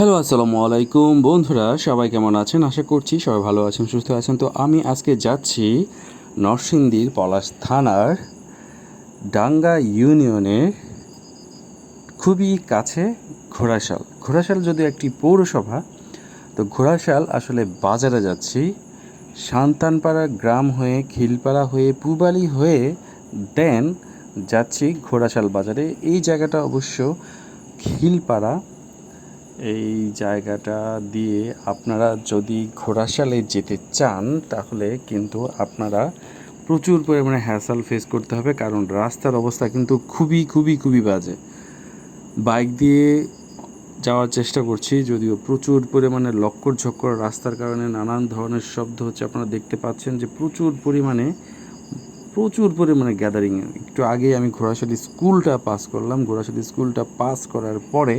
Hello, আসসালামু আলাইকুম। বন্ধুরা, সবাই কেমন আছেন? আশা করছি সবাই ভালো আছেন, সুস্থ আছেন। তো আমি আজকে যাচ্ছি নরসিংদীর পলাশ থানার ডাঙ্গা ইউনিয়নের খুবই কাছে ঘোড়াশাল। ঘোড়াশাল যদি একটি পৌরসভা, তো ঘোড়াশাল আসলে বাজারে যাচ্ছি। সান্তানপাড়া গ্রাম হয়ে, খিলপাড়া হয়ে, পুবালি হয়ে, দেন যাচ্ছি ঘোড়াশাল বাজারে। এই জায়গাটা অবশ্য খিলপাড়া এই জায়গাটা দিয়ে আপনারা যদি ঘোড়াশালে যেতে চান, তাহলে কিন্তু আপনারা প্রচুর পরিমাণে হ্যাসাল ফেস করতে হবে, কারণ রাস্তার অবস্থা কিন্তু খুবই খুবই খুবই বাজে। বাইক দিয়ে যাওয়ার চেষ্টা করছি, যদিও প্রচুর পরিমাণে লক্কর ঝক্কর রাস্তার কারণে নানান ধরনের শব্দ হচ্ছে। আপনারা দেখতে পাচ্ছেন যে প্রচুর পরিমাণে প্রচুর পরিমাণে গ্যাদারিং একটু আগে আমি ঘোড়াশালি স্কুলটা পাস করলাম। ঘোড়াশালি স্কুলটা পাস করার পরে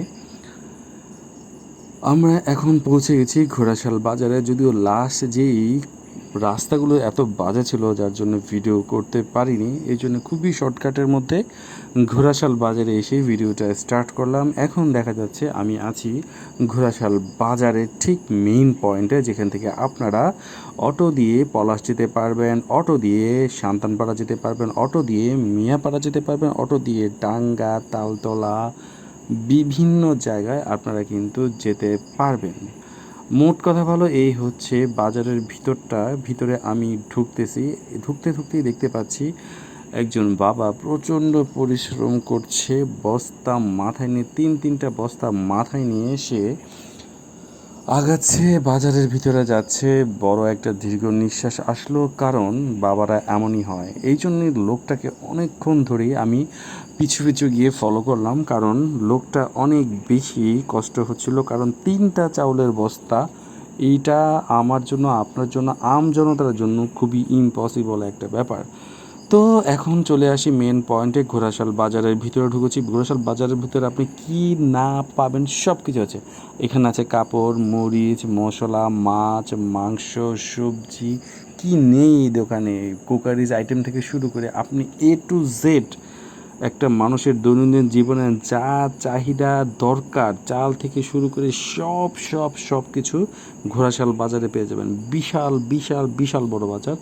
আমরা এখন পৌঁছে গেছি ঘোড়াশাল বাজারে, যদিও লাস্ট যেই রাস্তাগুলো এত বাজে ছিল যার জন্য ভিডিও করতে পারিনি, এই জন্য খুবই শর্টকাটের মধ্যে ঘোড়াশাল বাজারে এসে ভিডিওটা স্টার্ট করলাম। এখন দেখা যাচ্ছে আমি আছি ঘোড়াশাল বাজারের ঠিক মেইন পয়েন্টে যেখান থেকে আপনারা অটো দিয়ে পলাশ যেতে পারবেন, অটো দিয়ে সান্তানপাড়া যেতে পারবেন, অটো দিয়ে মিয়াপাড়া যেতে পারবেন, অটো দিয়ে ডাঙ্গা, তালতলা বিভিন্ন জায়গায় আপনারা কিন্তু যেতে পারবেন। মোট কথা ভালো এই হচ্ছে বাজারের ভিতরটা। ভিতরে আমি ঢুকতেছি, ঢুকতে ঢুকতেই দেখতে পাচ্ছি একজন বাবা প্রচণ্ড পরিশ্রম করছে, বস্তা মাথায় নিয়ে, তিন তিনটা বস্তা মাথায় নিয়ে এসে আগাচ্ছে, বাজারের ভিতরে যাচ্ছে। বড় একটা দীর্ঘ নিঃশ্বাস আসলো, কারণ বাবারা এমনই হয়। এই জন্যই লোকটাকে অনেকক্ষণ ধরেই আমি পিছু পিছু গিয়ে ফলো করলাম, কারণ লোকটা অনেক বেশি কষ্ট হচ্ছিল, কারণ তিনটা চাউলের বস্তা, এইটা আমার জন্য, আপনার জন্য, আম জনতার জন্য খুবই ইম্পসিবল একটা ব্যাপার। তো এখন চলে আসি মেন পয়েন্টে ঘোড়াশাল বাজারের ভিতরে ঢুকেছি। ঘোড়াশাল বাজারের ভিতরে আপনি কি না পাবেন সব কিছু আছে। এখানে আছে কাপড়, মরিচ, মশলা, মাছ, মাংস, সবজি, কি নেই দোকানে? কুকারিজ আইটেম থেকে শুরু করে আপনি এ টু জেড একটা মানুষের দৈনন্দিন জীবনে যা চাহিদা, দরকার, চাল থেকে শুরু করে সব সব সব কিছু ঘোড়াশাল বাজারে পেয়ে যাবেন। বিশাল বিশাল বিশাল বড় বাজার।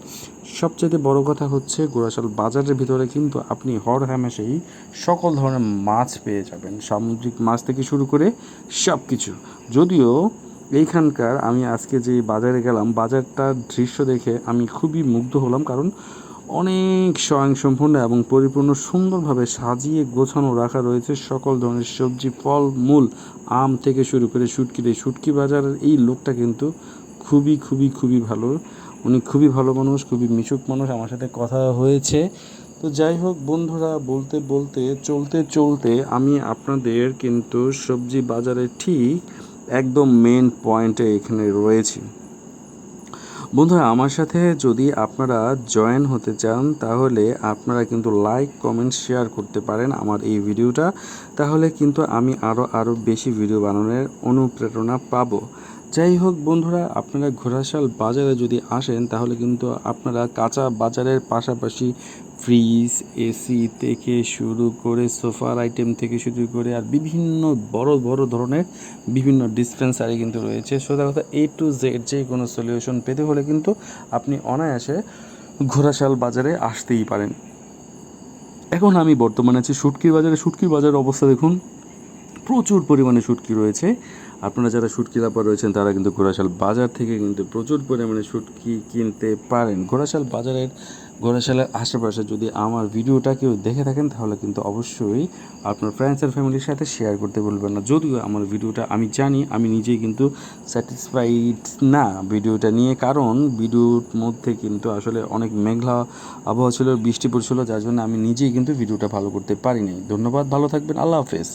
সবচেয়ে বড় কথা হচ্ছে ঘোড়াশাল বাজারের ভিতরে কিন্তু আপনি হর হামেশাই সকল ধরনের মাছ পেয়ে যাবেন। সামুদ্রিক মাছ থেকে শুরু করে সব কিছু যদিও এইখানকার আমি আজকে যে বাজারে গেলাম, বাজারটার দৃশ্য দেখে আমি খুবই মুগ্ধ হলাম। কারণ অনেক স্বয়ংসম্পূর্ণ এবং পরিপূর্ণ সুন্দরভাবে সাজিয়ে গোছানো রাখা রয়েছে সকল ধরনের সবজি, ফল, মূল, আম থেকে শুরু করে শুটকির এই শুটকি বাজারের এই লোকটা কিন্তু খুবই খুবই খুবই ভালো। উনি খুবই ভালো মানুষ, খুবই মিশুক মানুষ, আমার সাথে কথা হয়েছে। তো যাই হোক বন্ধুরা, বলতে বলতে, চলতে চলতে আমি আপনাদের কিন্তু সবজি বাজারে ঠিক একদম মেন পয়েন্টে এখানে রয়েছি। বন্ধুরা, আমার সাথে যদি আপনারা জয়েন হতে চান, তাহলে আপনারা কিন্তু লাইক কমেন্ট শেয়ার করতে পারেন আমার এই ভিডিওটা। তাহলে কিন্তু আমি আরও আরও বেশি ভিডিও বানানোর অনুপ্রেরণা পাবো। যাই হোক বন্ধুরা, আপনারা ঘোড়াশাল বাজারে যদি আসেন, তাহলে কিন্তু আপনারা কাঁচা বাজারের পাশাপাশি ফ্রিজ, এসি থেকে শুরু করে সোফার আইটেম থেকে শুরু করে আর বিভিন্ন বড় বড় ধরনের বিভিন্ন ডিসপেন্সারি কিন্তু রয়েছে। সোজা কথা এ টু জেড যে কোনো সলিউশন পেতে হলে কিন্তু আপনি অনায়াসে ঘোড়াশাল বাজারে আসতেই পারেন। এখন আমি বর্তমানে আছি শুটকির বাজারে। শুটকির বাজারের অবস্থা দেখুন। প্রচুর পরিমাণে শুটকি রয়েছে। আপনারা যারা শুটকি লাপার রয়েছেন, তারা কিন্তু ঘোড়াশাল বাজার থেকে কিন্তু প্রচুর পরিমাণে শুটকি কিনতে পারেন। ঘোড়াশাল বাজারের, ঘোড়াশালের আশেপাশে যদি আমার ভিডিওটা কেউ দেখে থাকেন, তাহলে কিন্তু অবশ্যই আপনার ফ্রেন্ডস আর ফ্যামিলির সাথে শেয়ার করতে বলবেন না। যদিও আমার ভিডিওটা আমি জানি, আমি নিজেই কিন্তু স্যাটিসফাইড না ভিডিওটা নিয়ে, কারণ ভিডিওর মধ্যে কিন্তু আসলে অনেক মেঘলা আবহাওয়া ছিল, বৃষ্টি পড়ছিল, যার জন্য আমি নিজেই কিন্তু ভিডিওটা ভালো করতে পারিনি। ধন্যবাদ, ভালো থাকবেন, আল্লাহ হাফেজ।